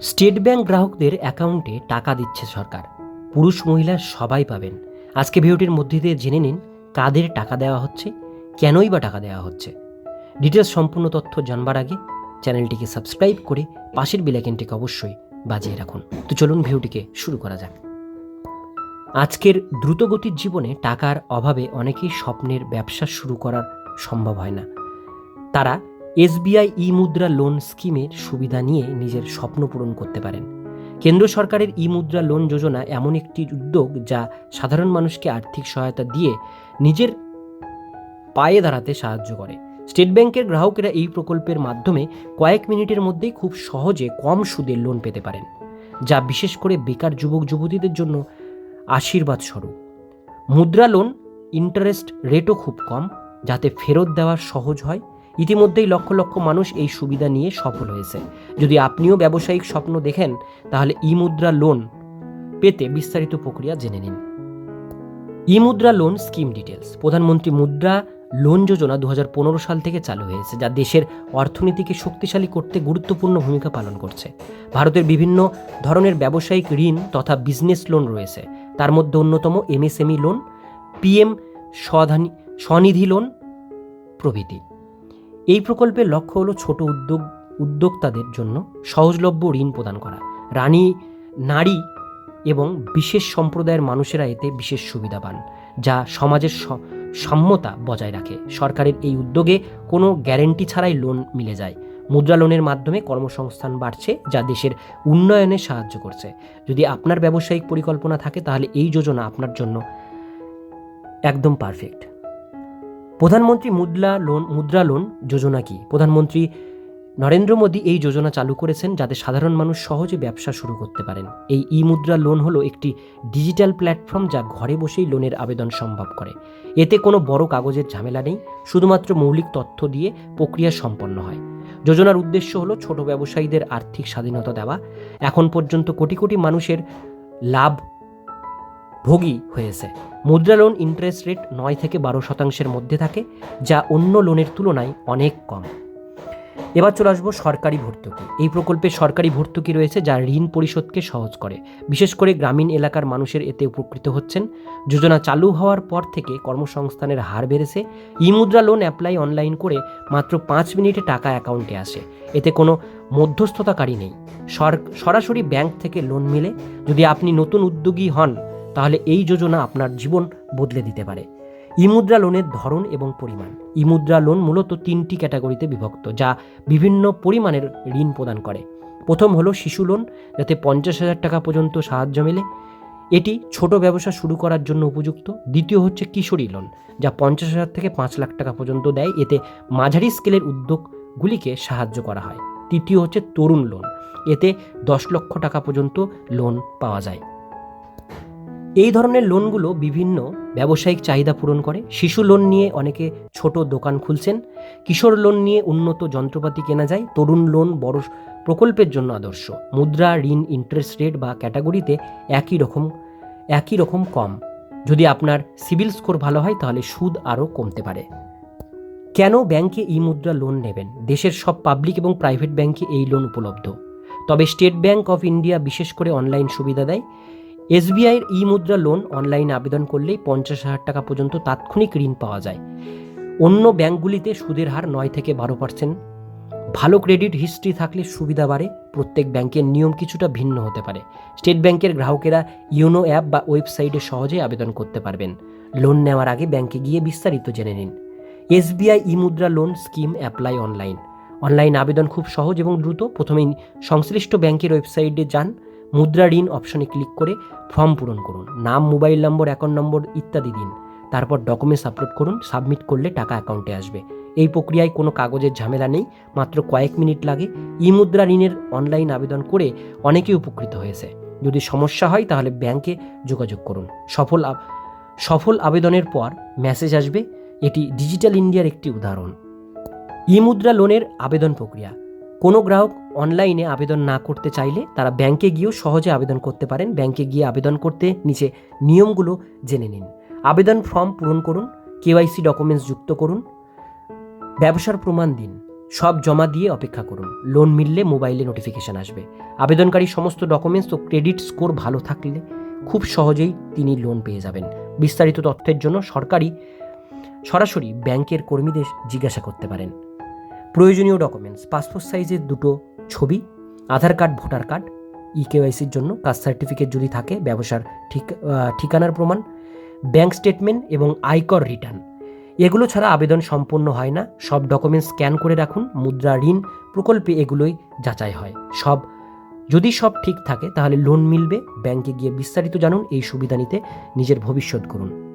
State bank গ্রাহকদের অ্যাকাউন্টে টাকা দিচ্ছে সরকার। পুরুষ মহিলা সবাই পাবেন। আজকে ভিডিওটির মধ্যে দিয়ে জেনে নিন, কাদের টাকা দেওয়া হচ্ছে, কেনই বা টাকা দেওয়া হচ্ছে। ডিটেলস সম্পূর্ণ তথ্য জানবার আগে চ্যানেলটিকে সাবস্ক্রাইব করে পাশের বেলাইকেনটিকে অবশ্যই বাজিয়ে রাখুন। তো চলুন ভিডিওটিকে শুরু করা যাক। আজকের দ্রুতগতির জীবনে টাকার অভাবে অনেকেই স্বপ্নের ব্যবসা শুরু করার সম্ভব হয় না। তারা এসবিআই ই মুদ্রা লোন স্কিমের সুবিধা নিয়ে নিজের স্বপ্ন পূরণ করতে পারেন। কেন্দ্র সরকারের ই মুদ্রা লোন যোজনা এমন একটি উদ্যোগ যা সাধারণ মানুষকে আর্থিক সহায়তা দিয়ে নিজের পায়ে দাঁড়াতে সাহায্য করে। স্টেট ব্যাংকের গ্রাহকেরা এই প্রকল্পের মাধ্যমে কয়েক মিনিটের মধ্যেই খুব সহজে কম সুদে লোন পেতে পারেন, যা বিশেষ করে বেকার যুবক যুবতীদের জন্য আশীর্বাদ স্বরূপ। মুদ্রা লোন ইন্টারেস্ট রেটও খুব কম, যাতে ফেরত দেওয়া সহজ হয় ইতিমধ্যেই লক্ষ লক্ষ মানুষ এই সুবিধা নিয়ে সফল হয়েছে। যদি আপনিও ব্যবসায়িক স্বপ্ন দেখেন, তাহলে ই মুদ্রা লোন পেতে বিস্তারিত প্রক্রিয়া জেনে নিন। ই মুদ্রা লোন স্কিম ডিটেলস প্রধানমন্ত্রী মুদ্রা লোন যোজনা দু হাজার পনেরো সাল থেকে চালু হয়েছে, যা দেশের অর্থনীতিকে শক্তিশালী করতে গুরুত্বপূর্ণ ভূমিকা পালন করছে। ভারতের বিভিন্ন ধরনের ব্যবসায়িক ঋণ তথা বিজনেস লোন রয়েছে। তার মধ্যে অন্যতম এমএসএমই লোন, পিএম স্বধানি, স্বনিধি লোন প্রভৃতি। এই প্রকল্পের লক্ষ্য হলো ছোট উদ্যোগ, উদ্যোক্তাদের জন্য সহজলভ্য ঋণ প্রদান করা। রানী, নারী এবং বিশেষ সম্প্রদায়ের মানুষেরা এতে বিশেষ সুবিধা পান, যা সমাজের সাম্যতা বজায় রাখে। সরকারের এই উদ্যোগে কোনো গ্যারেন্টি ছাড়াই লোন মিলে যায়। মুদ্রা লোনের মাধ্যমে কর্মসংস্থান বাড়ছে, যা দেশের উন্নয়নে সাহায্য করছে। যদি আপনার ব্যবসায়িক পরিকল্পনা থাকে, তাহলে এই যোজনা আপনার জন্য একদম পারফেক্ট। প্রধানমন্ত্রী মুদ্রা লোন মুদ্রা লোন যোজনা কি? প্রধানমন্ত্রী নরেন্দ্র মোদী এই যোজনা চালু করেছেন যাতে সাধারণ মানুষ সহজে ব্যবসা শুরু করতে পারেন। এই ই মুদ্রা লোন হলো একটি ডিজিটাল প্ল্যাটফর্ম যা ঘরে বসেই লোনের আবেদন সম্ভব করে। এতে কোনো বড় কাগজের ঝামেলা নেই, শুধুমাত্র মৌলিক তথ্য দিয়ে প্রক্রিয়া সম্পন্ন হয়। যোজনার উদ্দেশ্য হলো ছোট ব্যবসায়ীদের আর্থিক স্বাধীনতা দেওয়া। এখন পর্যন্ত কোটি কোটি মানুষের লাভ ভোগী হয়েছে। মুদ্রা লোন ইন্টারেস্ট রেট নয় থেকে বারো শতাংশের মধ্যে থাকে, যা অন্য লোনের তুলনায় অনেক কম। এবার চলে আসব সরকারি ভর্তুকি। এই প্রকল্পে সরকারি ভর্তুকি রয়েছে যা ঋণ পরিশোধকে সহজ করে। বিশেষ করে গ্রামীণ এলাকার মানুষের এতে উপকৃত হচ্ছেন। যোজনা চালু হওয়ার পর থেকে কর্মসংস্থানের হার বেড়েছে। ই মুদ্রা লোন অ্যাপ্লাই অনলাইন করে মাত্র পাঁচ মিনিটে টাকা অ্যাকাউন্টে আসে। এতে কোনো মধ্যস্থতাকারী নেই। সরাসরি ব্যাংক থেকে লোন মিলে। যদি আপনি নতুন উদ্যোগী হন তাহলে এই যোজনা আপনার জীবন বদলে দিতে পারে। ইমুদ্রা লোনের ধরন এবং পরিমাণ। ইমুদ্রা লোন মূলত তিনটি ক্যাটাগরিতে বিভক্ত, যা বিভিন্ন পরিমাণের ঋণ প্রদান করে। প্রথম হলো শিশু লোন, যাতে পঞ্চাশ হাজার টাকা পর্যন্ত সাহায্য মেলে। এটি ছোট ব্যবসা শুরু করার জন্য উপযুক্ত। দ্বিতীয় হচ্ছে কিশোরী লোন, যা পঞ্চাশ হাজার থেকে পাঁচ লাখ টাকা পর্যন্ত দেয়। এতে মাঝারি স্কেলের উদ্যোগগুলিকে সাহায্য করা হয়। তৃতীয় হচ্ছে তরুণ লোন, এতে দশ লক্ষ টাকা পর্যন্ত লোন পাওয়া যায়। এই ধরনের লোনগুলো বিভিন্ন ব্যবসায়িক চাহিদা পূরণ করে। শিশু লোন নিয়ে অনেকে ছোট দোকান খুলছেন। কিশোর লোন নিয়ে উন্নত যন্ত্রপাতি কেনা যায়। তরুণ লোন বড় প্রকল্পের জন্য আদর্শ। মুদ্রা, ঋণ ইন্টারেস্ট রেট বা ক্যাটাগরিতে একই রকম একই রকম কম। যদি আপনার সিবিল স্কোর ভালো হয়, তাহলে সুদ আরও কমতে পারে। কেন ব্যাংকে ই মুদ্রা লোন নেবেন? দেশের সব পাবলিক এবং প্রাইভেট ব্যাংকে এই লোন উপলব্ধ। তবে স্টেট ব্যাংক অফ ইন্ডিয়া বিশেষ করে অনলাইন সুবিধা দেয়। এসবিআইয়ের ই মুদ্রা লোন অনলাইনে আবেদন করলেই পঞ্চাশ হাজার টাকা পর্যন্ত তাৎক্ষণিক ঋণ পাওয়া যায়। অন্য ব্যাংকগুলিতে সুদের হার নয় থেকে বারো পার্সেন্ট। ভালো ক্রেডিট হিস্ট্রি থাকলে সুবিধা বাড়ে, প্রত্যেক ব্যাংকের নিয়ম কিছুটা ভিন্ন হতে পারে। স্টেট ব্যাংকের গ্রাহকেরা ইউনো অ্যাপ বা ওয়েবসাইটে সহজে আবেদন করতে পারবেন। লোন নেওয়ার আগে ব্যাংকে গিয়ে বিস্তারিত জেনে নিন। SBI e Mudra loan scheme apply online. Online আবেদন খুব সহজ এবং দ্রুত। প্রথমেই সংশ্লিষ্ট ব্যাংকের ওয়েবসাইটে যান। মুদ্রা ঋণ অপশনে ক্লিক করে ফর্ম পূরণ করুন। নাম মোবাইল নম্বর অ্যাকাউন্ট নম্বর ইত্যাদি দিন। তারপর ডকুমেন্টস আপলোড করুন সাবমিট করলে টাকা অ্যাকাউন্টে আসবে। এই প্রক্রিয়ায় কোনো কাগজের ঝামেলা নেই, মাত্র কয়েক মিনিট লাগে। ই মুদ্রা ঋণের অনলাইন আবেদন করে অনেকেই উপকৃত হয়েছে। যদি সমস্যা হয় তাহলে ব্যাংকে যোগাযোগ করুন। সফল সফল আবেদনের পর মেসেজ আসবে। এটি ডিজিটাল ইন্ডিয়ার একটি উদাহরণ। ই মুদ্রা লোনের আবেদন প্রক্রিয়া। কোনো গ্রাহক অনলাইনে আবেদন না করতে চাইলে তারা ব্যাংকে গিয়েও সহজে আবেদন করতে পারেন। ব্যাংকে গিয়ে আবেদন করতে নিচে নিয়মগুলো জেনে নিন। আবেদন ফর্ম পূরণ করুন, কেওয়াইসি ডকুমেন্টস যুক্ত করুন, ব্যবসার প্রমাণ দিন, সব জমা দিয়ে অপেক্ষা করুন, লোন মিললে মোবাইলে নোটিফিকেশন আসবে। আবেদনকারী সমস্ত ডকুমেন্টস ও ক্রেডিট স্কোর ভালো থাকলে খুব সহজেই তিনি লোন পেয়ে যাবেন। বিস্তারিত তথ্যের জন্য সরকারি, সরাসরি ব্যাংকের কর্মীদের জিজ্ঞাসা করতে পারেন। প্রয়োজনীয় ডকুমেন্টস পাসপোর্ট সাইজের দুটো ছবি, Aadhaar card voter card e কেওয়াইসির জন্য কাস্ট সার্টিফিকেট যদি থাকে, ব্যবসার ঠিক ঠিকানার প্রমাণ ব্যাংক স্টেটমেন্ট এবং আয়কর রিটার্ন এগুলো ছাড়া আবেদন সম্পূর্ণ হয় না। সব ডকুমেন্টস স্ক্যান করে রাখুন। মুদ্রা, ঋণ, প্রকল্পে এগুলোই যাচাই হয়। সব, যদি সব ঠিক থাকে, তাহলে লোন মিলবে। ব্যাংকে গিয়ে বিস্তারিত জানুন। এই সুবিধা নিতে নিজের ভবিষ্যৎ করুন।